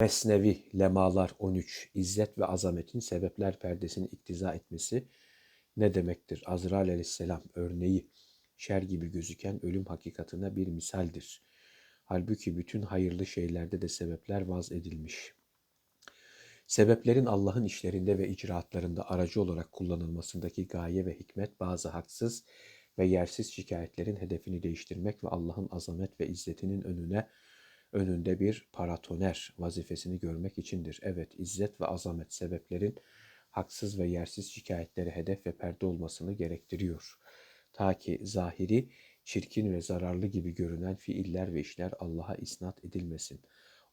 Mesnevi Lemalar 13 İzzet ve azametin sebepler perdesini iktiza etmesi ne demektir? Azrail aleyhisselam örneği şer gibi gözüken ölüm hakikatine bir misaldir. Halbuki bütün hayırlı şeylerde de sebepler vaz edilmiş. Sebeplerin Allah'ın işlerinde ve icraatlarında aracı olarak kullanılmasındaki gaye ve hikmet bazı haksız ve yersiz şikayetlerin hedefini değiştirmek ve Allah'ın azamet ve izzetinin önüne önünde bir paratoner vazifesini görmek içindir. Evet, izzet ve azamet sebeplerin haksız ve yersiz şikayetlere hedef ve perde olmasını gerektiriyor. Ta ki zahiri, çirkin ve zararlı gibi görünen fiiller ve işler Allah'a isnat edilmesin.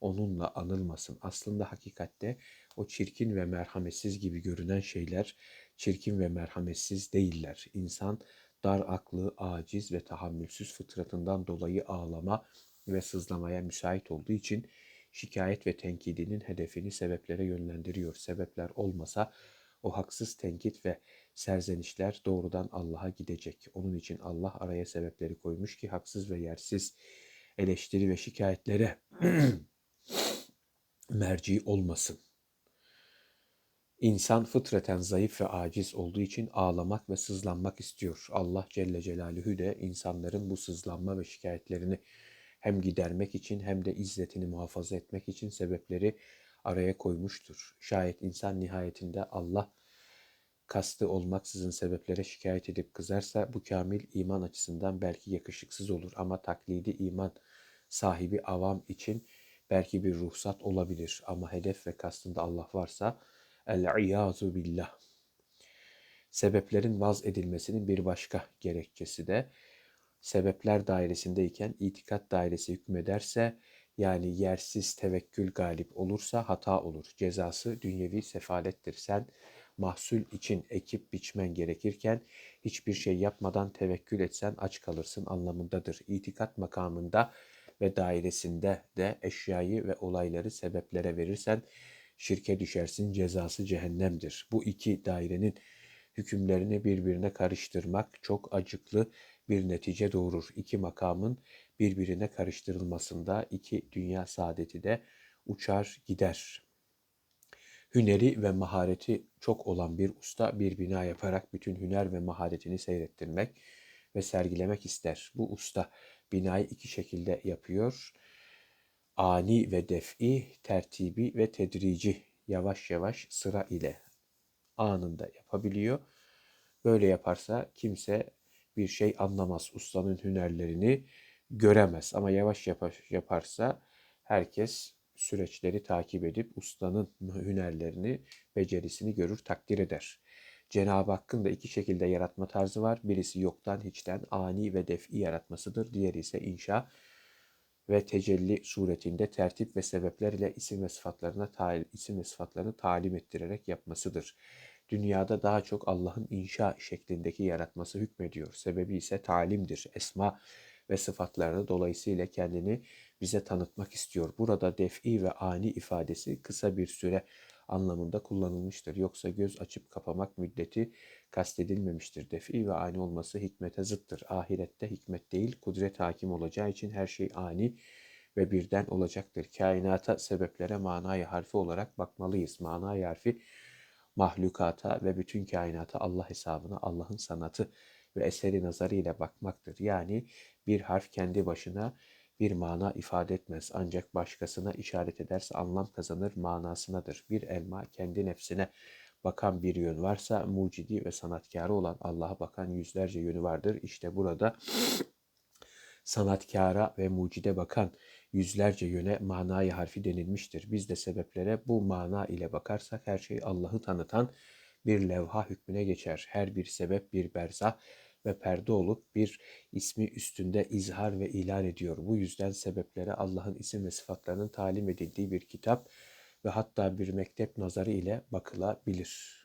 Onunla anılmasın. Aslında hakikatte o çirkin ve merhametsiz gibi görünen şeyler çirkin ve merhametsiz değiller. İnsan dar aklı, aciz ve tahammülsüz fıtratından dolayı ağlama ve sızlamaya müsait olduğu için şikayet ve tenkidinin hedefini sebeplere yönlendiriyor. Sebepler olmasa o haksız tenkit ve serzenişler doğrudan Allah'a gidecek. Onun için Allah araya sebepleri koymuş ki haksız ve yersiz eleştiri ve şikayetlere merci olmasın. İnsan fıtraten zayıf ve aciz olduğu için ağlamak ve sızlanmak istiyor. Allah Celle Celaluhu de insanların bu sızlanma ve şikayetlerini hem gidermek için hem de izzetini muhafaza etmek için sebepleri araya koymuştur. Şayet insan nihayetinde Allah kastı olmaksızın sebeplere şikayet edip kızarsa bu kamil iman açısından belki yakışıksız olur ama taklidi iman sahibi avam için belki bir ruhsat olabilir ama hedef ve kastında Allah varsa el-iyazu billah. Sebeplerin vaz edilmesinin bir başka gerekçesi de sebepler dairesindeyken itikat dairesi hükmederse yani yersiz tevekkül galip olursa hata olur. Cezası dünyevi sefalettir. Sen mahsul için ekip biçmen gerekirken hiçbir şey yapmadan tevekkül etsen aç kalırsın anlamındadır. İtikat makamında ve dairesinde de eşyayı ve olayları sebeplere verirsen şirke düşersin cezası cehennemdir. Bu iki dairenin hükümlerini birbirine karıştırmak çok acıklı bir netice doğurur. İki makamın birbirine karıştırılmasında iki dünya saadeti de uçar gider. Hüneri ve mahareti çok olan bir usta bir bina yaparak bütün hüner ve maharetini seyrettirmek ve sergilemek ister. Bu usta binayı iki şekilde yapıyor. Ani ve def'i, tertibi ve tedrici yavaş yavaş sıra ile anında yapabiliyor. Böyle yaparsa kimse bir şey anlamaz. Ustanın hünerlerini göremez. Ama yavaş yaparsa herkes süreçleri takip edip ustanın hünerlerini, becerisini görür, takdir eder. Cenab-ı Hakk'ın da iki şekilde yaratma tarzı var. Birisi yoktan hiçten ani ve def'i yaratmasıdır. Diğeri ise inşa ve tecelli suretinde tertip ve sebepler ile isim ve sıfatlarına isim ve sıfatlarını talim ettirerek yapmasıdır dünyada daha çok Allah'ın inşa şeklindeki yaratması hükmediyor. Sebebi ise talimdir. Esma ve sıfatlarını dolayısıyla kendini bize tanıtmak istiyor. Burada def'i ve ani ifadesi kısa bir süre anlamında kullanılmıştır. Yoksa göz açıp kapamak müddeti kastedilmemiştir. Def'i ve ani olması hikmete zıttır. Ahirette hikmet değil, kudret hakim olacağı için her şey ani ve birden olacaktır. Kainata sebeplere manayı harfi olarak bakmalıyız. Manayı harfi mahlukata ve bütün kainata Allah hesabına Allah'ın sanatı ve eseri nazarı ile bakmaktır. Yani bir harf kendi başına bir mana ifade etmez ancak başkasına işaret ederse anlam kazanır manasınadır. Bir elma kendi nefsine bakan bir yön varsa mucidi ve sanatkarı olan Allah'a bakan yüzlerce yönü vardır. İşte burada sanatkara ve mucide bakan yüzlerce yöne manayı harfi denilmiştir. Biz de sebeplere bu mana ile bakarsak her şey Allah'ı tanıtan bir levha hükmüne geçer. Her bir sebep bir berzah ve perde olup bir ismi üstünde izhar ve ilan ediyor. Bu yüzden sebeplere Allah'ın isim ve sıfatlarının talim edildiği bir kitap ve hatta bir mektep nazarı ile bakılabilir.